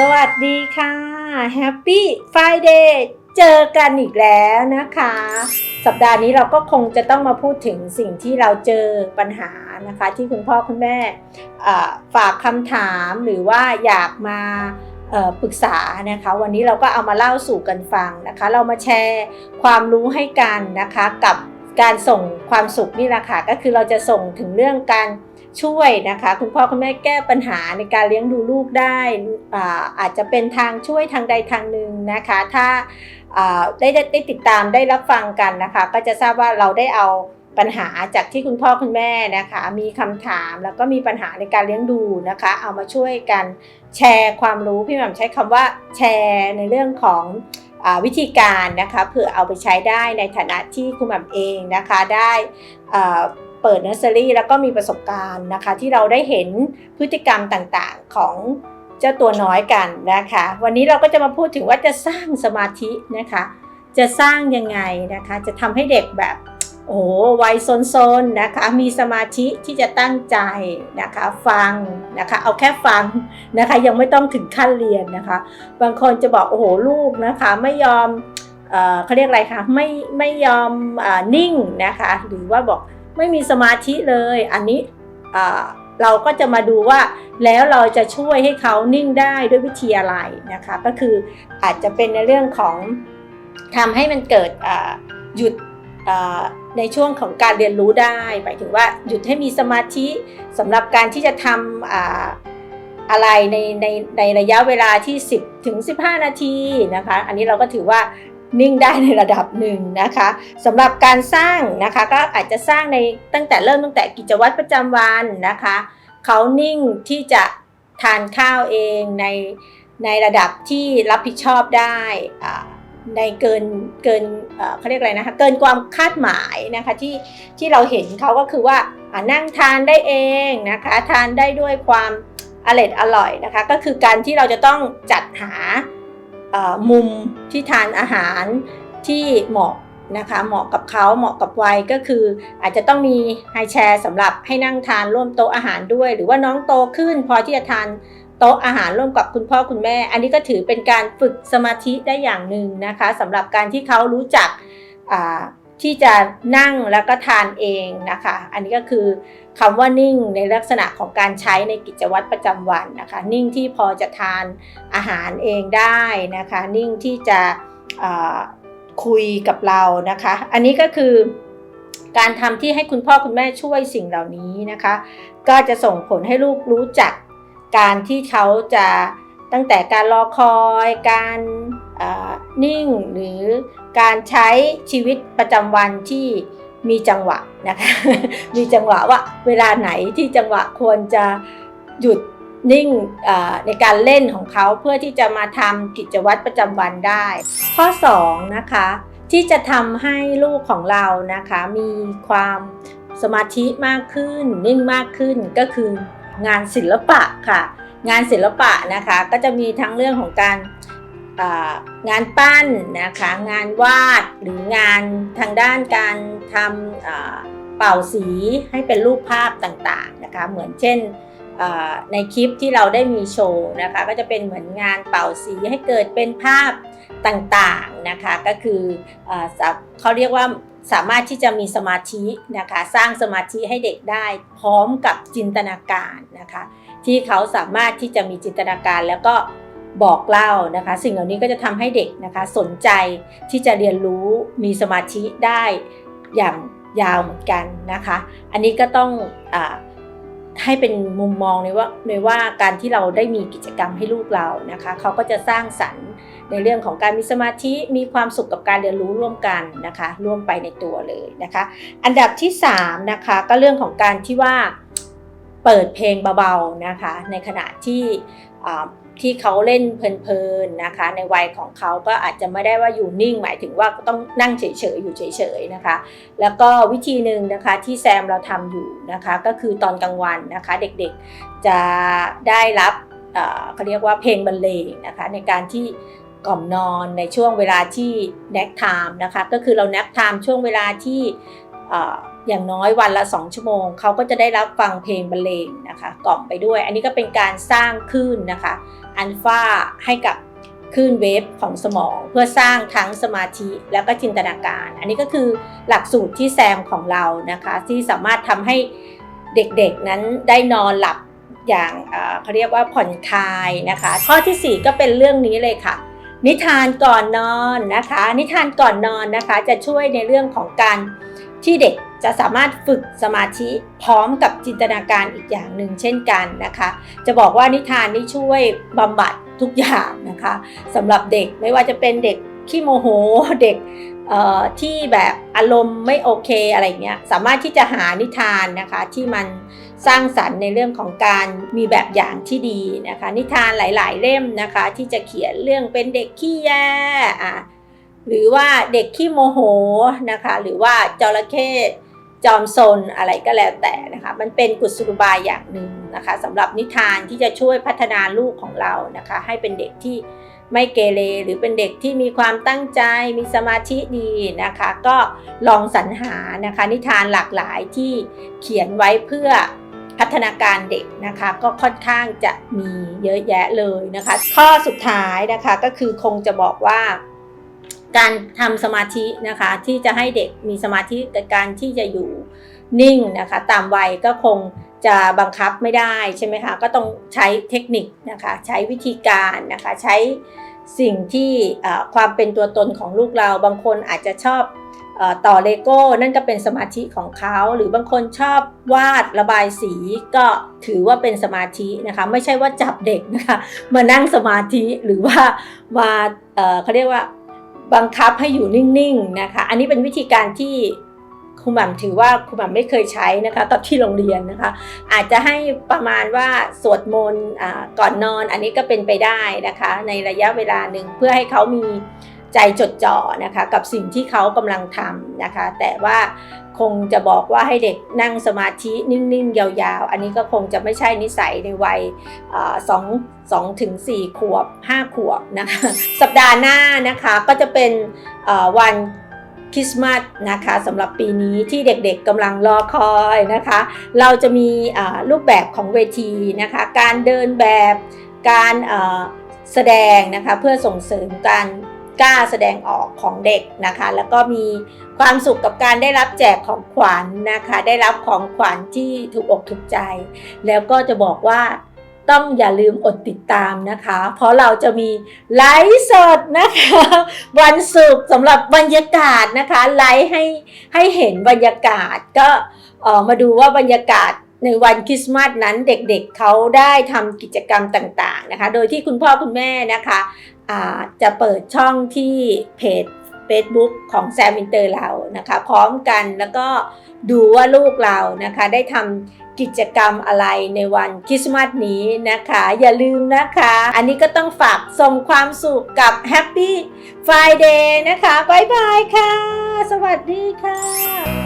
สวัสดีค่ะ Happy Friday เจอกันอีกแล้วนะคะ สัปดาห์นี้เราก็คงจะต้องมาพูดถึงสิ่งที่เราเจอปัญหานะคะ ที่คุณพ่อคุณแม่ฝากคำถามหรือว่าอยากมาปรึกษานะคะ วันนี้เราก็เอามาเล่าสู่กันฟังนะคะ เรามาแชร์ความรู้ให้กันนะคะ กับการส่งความสุขนี่แหละค่ะก็คือเราจะส่งถึงเรื่องการ ช่วยนะคะ คุณพ่อคุณแม่แก้ปัญหาในการเลี้ยงดูลูกได้อาอาจจะเป็นทางช่วยทางใดทางหนึ่งนะคะ ถ้าาได้ได้ได้ติดตามได้รับฟังกันนะคะ ก็จะทราบว่าเราได้เอาปัญหาจากที่คุณพ่อคุณแม่นะคะ มีคำถามแล้วก็มีปัญหาในการเลี้ยงดูนะคะ เอามาช่วยกันแชร์ความรู้พี่แหม่มใช้คำว่าแชร์ในเรื่องของอวิธีการนะคะเผื่อเอาไปใช้ได้ในฐานะที่คุณแหม่มเองนะคะได้อ่า เปิดเนอร์เซอรี่แล้วก็มีประสบการณ์นะคะ ที่เราได้เห็นพฤติกรรมต่างๆของเจ้าตัวน้อยกันนะคะ วันนี้เราก็จะมาพูดถึงว่าจะสร้างสมาธินะคะ จะสร้างยังไงนะคะ จะทำให้เด็กแบบโอ้วัยซนๆนะคะ มีสมาธิที่จะตั้งใจนะคะ ฟังนะคะ เอาแค่ฟังนะคะ ยังไม่ต้องถึงขั้นเรียนนะคะ บางคนจะบอกโอ้โหลูกนะคะ ไม่ยอมเอเขาเรียกอะไรคะไม่ไม่ยอมอนิ่งนะคะ หรือว่าบอก ไม่มีสมาธิเลย อันนี้เราก็จะมาดูว่าแล้วเราจะช่วยให้เขานิ่งได้ด้วยวิธีอะไรนะคะ ก็คืออาจจะเป็นในเรื่องของทำให้มันเกิดหยุดในช่วงของการเรียนรู้ได้หมายถึงว่าหยุดให้มีสมาธิสำหรับการที่จะทำอ่าอะไรในในในระยะเวลาที่ 10ถึง15 นาทีนะคะ อันนี้เราก็ถือว่า นิ่งได้ในระดับหนึ่งนะคะสำหรับการสร้างนะคะก็อาจจะสร้างในตั้งแต่เริ่มตั้งแต่กิจวัตรประจำวันนะคะเขานิ่งที่จะทานข้าวเองในในระดับที่รับผิดชอบได้อ่าในเกินเกินเอ่อเขาเรียกอะไรนะคะเกินความคาดหมายนะคะที่ที่เราเห็นเขาก็คือว่านั่งทานได้เองนะคะทานได้ด้วยความอร่อยอร่อยนะคะก็คือการที่เราจะต้องจัดหา มุมที่ทานอาหารที่เหมาะนะคะเหมาะกับเขาเหมาะกับวัยก็คือ อาจจะต้องมีไฮแชร์สำหรับให้นั่งทานร่วมโต๊ะอาหารด้วย หรือว่าน้องโตขึ้น พอที่จะทานโต๊ะอาหารร่วมกับคุณพ่อคุณแม่ อันนี้ก็ถือเป็นการฝึกสมาธิได้อย่างหนึ่งนะคะสำหรับการที่เขารู้จัก ที่จะนั่งแล้วก็ทานเองนะคะ อันนี้ก็คือคำว่านิ่งในลักษณะของการใช้ในกิจวัตรประจำวันนะคะ นิ่งที่พอจะทานอาหารเองได้นะคะ นิ่งที่จะคุยกับเรานะคะ อันนี้ก็คือการทำที่ให้คุณพ่อคุณแม่ช่วยสิ่งเหล่านี้นะคะ ก็จะส่งผลให้ลูกรู้จักการที่เขาจะ ตั้งแต่การรอคอยการนิ่งหรือการใช้ชีวิตประจำวันที่มีจังหวะนะคะมีจังหวะว่าเวลาไหนที่จังหวะควรจะหยุดนิ่งในการเล่นของเขาเพื่อที่จะมาทำกิจวัตรประจำวันได้ ข้อ2นะคะที่จะทำให้ลูกของเรานะคะมีความสมาธิมากขึ้นนิ่งมากขึ้นก็คืองานศิลปะค่ะ งานศิลปะนะคะก็จะมีทั้งเรื่องของการงานปั้นนะคะงานวาดหรืองานทางด้านการทำเป่าสีให้เป็นรูปภาพต่างๆนะคะเหมือนเช่นในคลิปที่เราได้มีโชว์นะคะก็จะเป็นเหมือนงานเป่าสีให้เกิดเป็นภาพต่างๆนะคะก็คืออเขาเรียกว่า สามารถที่จะมีสมาธินะคะสร้างสมาธิให้เด็กได้พร้อมกับจินตนาการนะคะ ที่เขาสามารถที่จะมีจินตนาการแล้วก็บอกเล่านะคะ สิ่งเหล่านี้ก็จะทำให้เด็กนะคะสนใจที่จะเรียนรู้มีสมาธิได้อย่างยาวเหมือนกันนะคะ อันนี้ก็ต้องอให้เป็นมุมมองในว่าในว่าการที่เราได้มีกิจกรรมให้ลูกเรานะคะ เขาก็จะสร้างสรรค์ ในเรื่องของการมีสมาธิมีความสุขกับการเรียนรู้ร่วมกันนะคะร่วมไปในตัวเลยนะคะ อันดับที่3นะคะก็เรื่องของการที่ว่าเปิดเพลงเบาๆนะคะในขณะที่ที่เขาเล่นเพลินๆนะคะ ในวัยของเขาก็อาจจะไม่ได้ว่าอยู่นิ่ง หมายถึงว่าต้องนั่งเฉยๆอยู่เฉยๆนะคะ แล้วก็วิธีหนึ่งนะคะที่แซมเราทำอยู่นะคะ ก็คือตอนกลางวันนะคะ เด็กๆจะได้รับเขาเรียกว่าเพลงบรรเลงนะคะ ในการที่ ก่อมนอนในช่วงเวลาที่แน p ไทม์นะคะก็คือเราแน p ไทม์ช่วงเวลาที่อย่างน้อยวันละ 2 ชั่วโมง เขาก็จะได้รับฟังเพลงบรรเลงนะคะกล่อมไปด้วย อันนี้ก็เป็นการสร้างคลื่นนะคะอัลฟาให้กับคลื่นเวฟของสมองเพื่อสร้างทั้งสมาธิแล้วก็จินตนาการ อันนี้ก็คือหลักสูตรที่แซมของเรานะคะที่สามารถทำให้เด็กๆนั้นได้นอนหลับอย่างเขาเรียกว่าผ่อนคลายนะคะ ข้อทีสี่4 ก็เป็นเรื่องนี้เลยค่ะ นิทานก่อนนอนนะคะ นิทานก่อนนอนนะคะ จะช่วยในเรื่องของการที่เด็กจะสามารถฝึกสมาธิพร้อมกับจินตนาการอีกอย่างหนึ่งเช่นกันนะคะ จะบอกว่านิทานนี่ช่วยบำบัดทุกอย่างนะคะสำหรับเด็กไม่ว่าจะเป็นเด็ก ขี้โมโหเด็กที่แบบอารมณ์ไม่โอเคอะไรเงี้ยสามารถที่จะหานิทานนะคะที่มันสร้างสรรค์ในเรื่องของการมีแบบอย่างที่ดีนะคะนิทานหลาย ๆ เล่มนะคะที่จะเขียนเรื่องเป็นเด็กขี้แย่อะหรือว่าเด็กขี้โมโหนะคะหรือว่าจระเข้จอมซนอะไรก็แล้วแต่นะคะมันเป็นกุศโลบายอย่างหนึ่งนะคะสำหรับนิทานที่จะช่วยพัฒนาลูกของเรานะคะให้เป็นเด็กที่ ไม่เกเรหรือเป็นเด็กที่มีความตั้งใจมีสมาธิดีนะคะ ก็ลองสรรหานะคะ นิทานหลากหลายที่เขียนไว้เพื่อพัฒนาการเด็กนะคะ ก็ค่อนข้างจะมีเยอะแยะเลยนะคะ ข้อสุดท้ายนะคะก็คือคงจะบอกว่า การทำสมาธินะคะที่จะให้เด็กมีสมาธิกับการที่จะอยู่นิ่งนะคะ ตามวัยก็คง จะบังคับไม่ได้ใช่ไหมคะก็ต้องใช้เทคนิคนะคะใช้วิธีการนะคะใช้สิ่งที่ความเป็นตัวตนของลูกเรา บางคนอาจจะชอบอต่อเลโก้ นั่นก็เป็นสมาธิของเขา หรือบางคนชอบวาดระบายสีก็ถือว่าเป็นสมาธินะคะ ไม่ใช่ว่าจับเด็กนะคะมานั่งสมาธิหรือว่ามาเขาเรียกว่าบังคับให้อยู่นิ่งๆนะคะ อันนี้เป็นวิธีการที่ ครูหม่ำถือว่าครูหม่ำไม่เคยใช้นะคะตอนที่โรงเรียนนะคะ อาจจะให้ประมาณว่าสวดมนต์ก่อนนอนอันนี้ก็เป็นไปได้นะคะ ในระยะเวลาหนึ่งเพื่อให้เขามีใจจดจ่อนะคะกับสิ่งที่เขากำลังทำนะคะ แต่ว่าคงจะบอกว่าให้เด็กนั่งสมาธินิ่ง ๆ ยาวๆ อันนี้ก็คงจะไม่ใช่นิสัยในวัยสองสองถึงสี่ขวบห้าขวบนะคะ สัปดาห์หน้านะคะก็จะเป็นวัน ริสต์มาสนะคะสำหรับปีนี้ที่เด็กๆกำลังรอคอยนะคะ เราจะมีรูปแบบของเวทีนะคะการเดินแบบการแสดงนะคะเพื่อส่งเสริมการกล้าแสดงออกของเด็กนะคะ แล้วก็มีความสุขกับการได้รับแจกของขวัญนะคะ ได้รับของขวัญที่ถูกอกถูกใจ แล้วก็จะบอกว่า ต้องอย่าลืมอดติดตามนะคะ เพราะเราจะมีไลฟ์สดนะคะ วันศุกร์สำหรับบรรยากาศนะคะไลฟ์ให้ให้เห็นบรรยากาศก็เออมาดูว่าบรรยากาศในวันคริสต์มาสนั้นเด็กๆเเขาได้ทำกิจกรรมต่างๆนะคะ โดยที่คุณพ่อคุณแม่นะคะอ่าจะเปิดช่องที่เพจ Facebook ของแซมอินเตอร์เรานะคะ พร้อมกันแล้วก็ดูว่าลูกเรานะคะได้ทำ กิจกรรมอะไรในวันคริสต์มาสนี้นะคะ อย่าลืมนะคะ อันนี้ก็ต้องฝากส่งความสุขกับ Happy Friday นะคะ บ๊ายบายค่ะ สวัสดีค่ะ